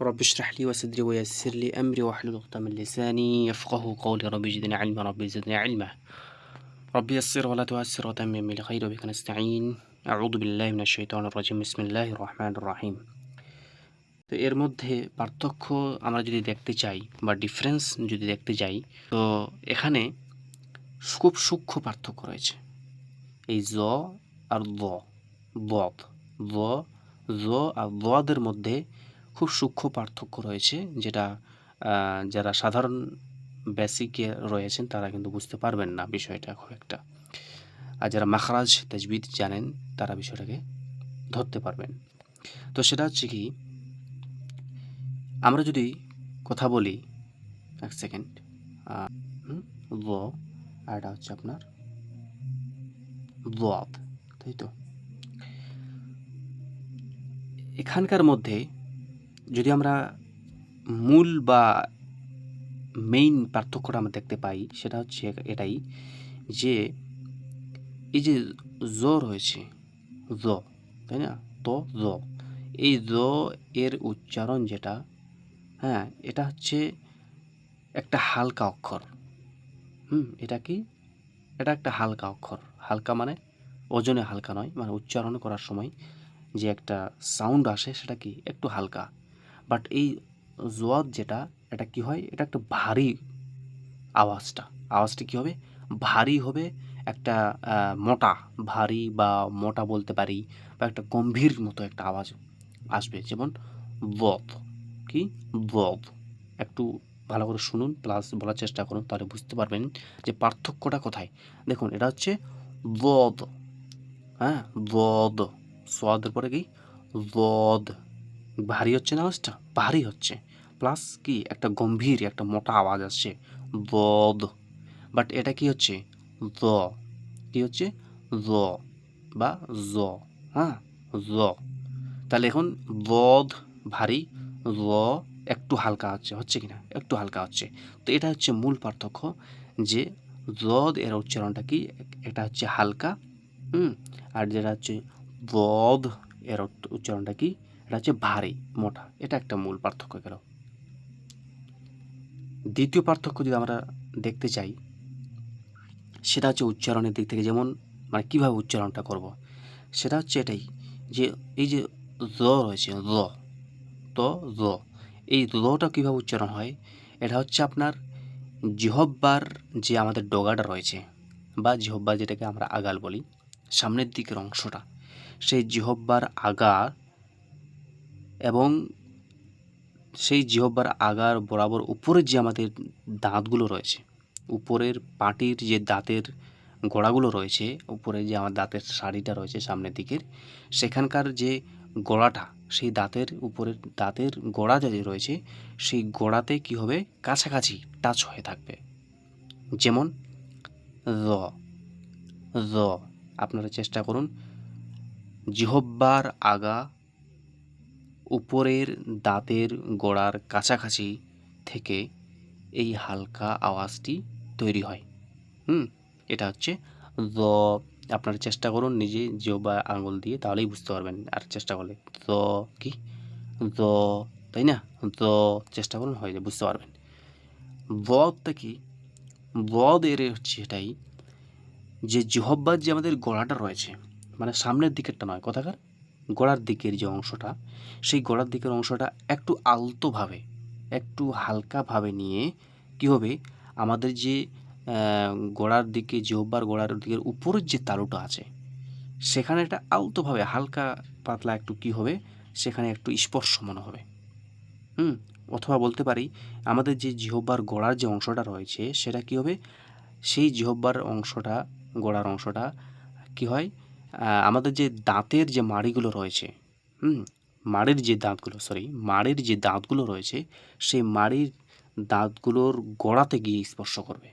رب اشرح لي وصدري ويسر لي أمري واحلل عقدة من لساني يفقه قولي رب زدني علما رب زدني علما رب يسر ولا تعسر وتمم لخير بك نستعين أعوذ بالله من الشيطان الرجيم بسم الله الرحمن الرحيم তো এর মধ্যে পার্থক্য আমরা যদি দেখতে চাই বা ডিফারেন্স যদি দেখতে যাই তো এখানে খুব সূক্ষ্ম পার্থক্য রয়েছে এই জ আর দ বদ দ জ আর দদের মধ্যে খুব সূক্ষ্ম পার্থক্য রয়েছে, যেটা যারা সাধারণ বেসিকে রয়েছেন তারা কিন্তু বুঝতে পারবেন না বিষয়টা খুব একটা। আর যারা মাখরাজ, তাজবিদ জানেন তারা বিষয়টাকে ধরতে পারবেন। তো সেটা হচ্ছে কি, আমরা যদি কথা বলি, এক সেকেন্ড ল আর এটা হচ্ছে আপনার তাই তো? এখানকার মধ্যে যদি আমরা মূল বা মেইন পার্থক্যটা আমরা দেখতে পাই, সেটা হচ্ছে এটাই যে এই যে জ রয়েছে, জ, তাই না? ত, জ। এই জ এর উচ্চারণ যেটা হ্যাঁ এটা হচ্ছে একটা হালকা অক্ষর। হুম, এটা কি? এটা একটা হালকা অক্ষর। হালকা মানে ওজনে হালকা নয় মানে উচ্চারণ করার সময় যে একটা সাউন্ড আসে সেটা কি? একটু হালকা। বাট এই জোয়াদ যেটা, এটা কি হয়? এটা একটা ভারী আওয়াজটা। আওয়াজটা কি হবে? ভারী হবে একটা মোটা, ভারী বা মোটা বলতে পারি বা একটা গম্ভীর মতো একটা আওয়াজ আসবে। যেমন বদ কি? বদ একটু ভালো করে শুনুন প্লাস বলার চেষ্টা করুন, তাহলে বুঝতে পারবেন যে পার্থক্যটা কোথায়। দেখুন, এটা হচ্ছে বদ হ্যাঁ? বদ সোয়াদের পরে কি? বদ। ভারী হচ্ছে না আওয়াজটা? ভারী হচ্ছে। প্লাস কি? একটা গম্ভীর, একটা মোটা আওয়াজ আসছে। বদ বাট এটা কি হচ্ছে? জ কি হচ্ছে? জ বা জ। হ্যাঁ? জ। তাহলে এখন বদ ভারী জ একটু হালকা হচ্ছে। হচ্ছে কি না একটু হালকা হচ্ছে। তো এটা হচ্ছে মূল পার্থক্য যে জদ এর উচ্চারণটা কি? এটা হচ্ছে হালকা, হুম? আর যেটা হচ্ছে বদ এর উচ্চারণটা কি? এটা হচ্ছে ভারী, মোটা এটা একটা মূল পার্থক্য গেল দ্বিতীয় পার্থক্য যদি আমরা দেখতে চাই, সেটা হচ্ছে উচ্চারণের দিক থেকে যেমন মানে কীভাবে উচ্চারণটা করব। সেটা হচ্ছে এটাই যে এই যে জ রয়েছে, জ, ত, জ, এই জটা কীভাবে উচ্চারণ হয়, এটা হচ্ছে আপনার জিহব্বার যে আমাদের ডগাটা রয়েছে, বা জিহব্বা যেটাকে আমরা আগাল বলি, সামনের দিকের অংশটা, সেই জিহব্বার আগা এবং সেই জিহব্বার আগার বরাবর উপরের যে আমাদের দাঁতগুলো রয়েছে, উপরের পাটির যে দাঁতের গোড়াগুলো রয়েছে, উপরে যে আমার দাঁতের শাড়িটা রয়েছে সামনের দিকের, সেখানকার যে গোড়াটা, সেই দাঁতের উপরের দাঁতের গোড়া যে রয়েছে, সেই গোড়াতে কি হবে? কাছাকাছি টাচ হয়ে থাকবে। যেমন র র আপনারা চেষ্টা করুন জিহব্বার আগা উপরের দাঁতের গোড়ার কাছাকাছি থেকে এই হালকা আওয়াজটি তৈরি হয়। হুম, এটা হচ্ছে দ আপনারা চেষ্টা করুন নিজে জিহ্বা আঙুল দিয়ে তাহলেই বুঝতে পারবেন। আর চেষ্টা করলে দ কি? দ তাই না? দ চেষ্টা করুন হয়ে যায় বুঝতে পারবেন। বদটা কি? বদ এর হচ্ছে এটাই যে জিহব্বার যে আমাদের গোড়াটা রয়েছে মানে সামনের দিকেরটা নয়, কথাকার? গোড়ার দিকের যে অংশটা, সেই গোড়ার দিকের অংশটা একটু আলতোভাবে, একটু হালকাভাবে নিয়ে কী হবে? আমাদের যে গোড়ার দিকে জিহ্বার গোড়ার দিকের উপরের যে তালুটা আছে, সেখানে একটা আলতোভাবে হালকা পাতলা একটু কি হবে? সেখানে একটু স্পর্শ মনে হবে। হুম? অথবা বলতে পারি, আমাদের যে জিহ্বার গোড়ার যে অংশটা রয়েছে, সেটা কি হবে? সেই জিহ্বার অংশটা, গোড়ার অংশটা কি হয়? আমাদের যে দাঁতের যে মাড়িগুলো রয়েছে, হুম, মাড়ির যে দাঁতগুলো সরি মাড়ির যে দাঁতগুলো রয়েছে, সেই মাড়ির দাঁতগুলোর গোড়াতে গিয়ে স্পর্শ করবে।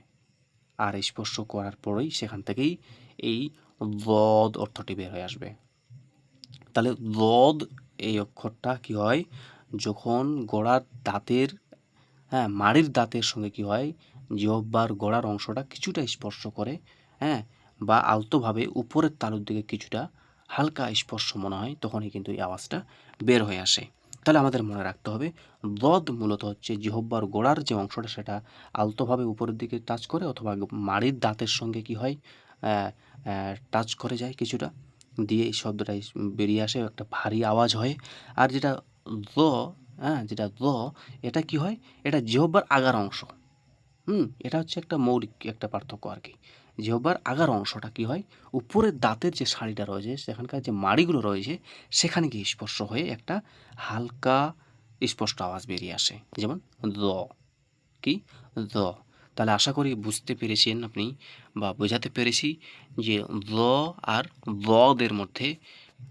আর স্পর্শ করার পরেই সেখান থেকেই এই বদ অর্থটি বের হয়ে আসবে। তাহলে বদ এই অক্ষরটা কি হয়? যখন গোড়ার দাঁতের হ্যাঁ মাড়ির দাঁতের সঙ্গে কি হয়? জিহ্বার গোড়ার অংশটা কিছুটা স্পর্শ করে হ্যাঁ বা আলতোভাবে উপরের তালুর দিকে কিছুটা হালকা স্পর্শ মনে হয়, তখনই কিন্তু এই আওয়াজটা বের হয়ে আসে। তাহলে আমাদের মনে রাখতে হবে, দদ মূলত হচ্ছে জিহব্বার গোড়ার যে অংশটা, সেটা আলতোভাবে উপরের দিকে টাচ করে অথবা মাড়ির দাঁতের সঙ্গে কি হয় টাচ করে যায় কিছুটা, দিয়ে এই শব্দটা বেরিয়ে আসে, একটা ভারী আওয়াজ হয়। আর যেটা দ হ্যাঁ যেটা দ, এটা কি হয়, এটা জিহব্বার আগার অংশ। হুম, এটা হচ্ছে একটা মৌলিক একটা পার্থক্য আর কি। জিহব্বার আগার অংশটা কি হয়? উপরের দাঁতের যে শাড়িটা রয়েছে, সেখানকার যে মাড়িগুলো রয়েছে, সেখানে গিয়ে স্পর্শ হয়ে একটা হালকা স্পষ্ট আওয়াজ বেরিয়ে আসে। যেমন দ। কি? দ। তাহলে আশা করি বুঝতে পেরেছেন আপনি বা বোঝাতে পেরেছি যে দ আর দদের মধ্যে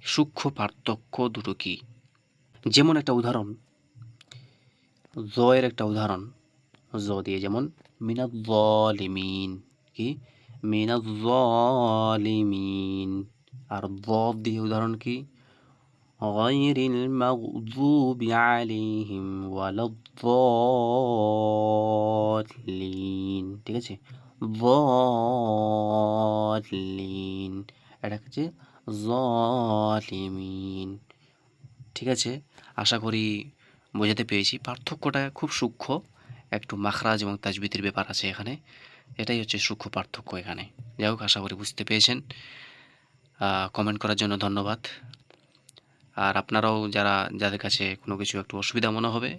সূক্ষ্ম পার্থক্য দুটো কি? যেমন একটা উদাহরণ। জ এর একটা উদাহরণ। জ দিয়ে যেমন মিনাজ্জলিমিন কি? মিনাজ্জলিমিন আর দ দিয়ে উদাহরণ কি غير المغضوب عليهم ولا الضالين ঠিক আছে ضالين এটা হচ্ছে জলিমিন ঠিক আছে আশা করি বোঝাতে পেরেছি পার্থক্যটা খুব সূক্ষ্ম একটু মাখরাজ এবং তাজবিদের ব্যাপার আছে এখানে এটাই হচ্ছে সূক্ষ্ম পার্থক্য এখানে। যাই হোক, আশা করি বুঝতে পেরেছেন। কমেন্ট করার জন্য ধন্যবাদ। আর আপনারাও যারা, যাদের কাছে কোনো কিছু একটু অসুবিধা মনে হবে,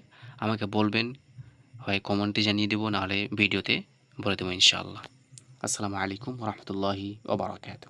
আমাকে বলবেন। হয় কমেন্টে জানিয়ে দেবো, নাহলে ভিডিওতে বলে দেবো ইনশাআল্লাহ। আসসালামু আলাইকুম রহমতুল্লাহি ওবরাকাতু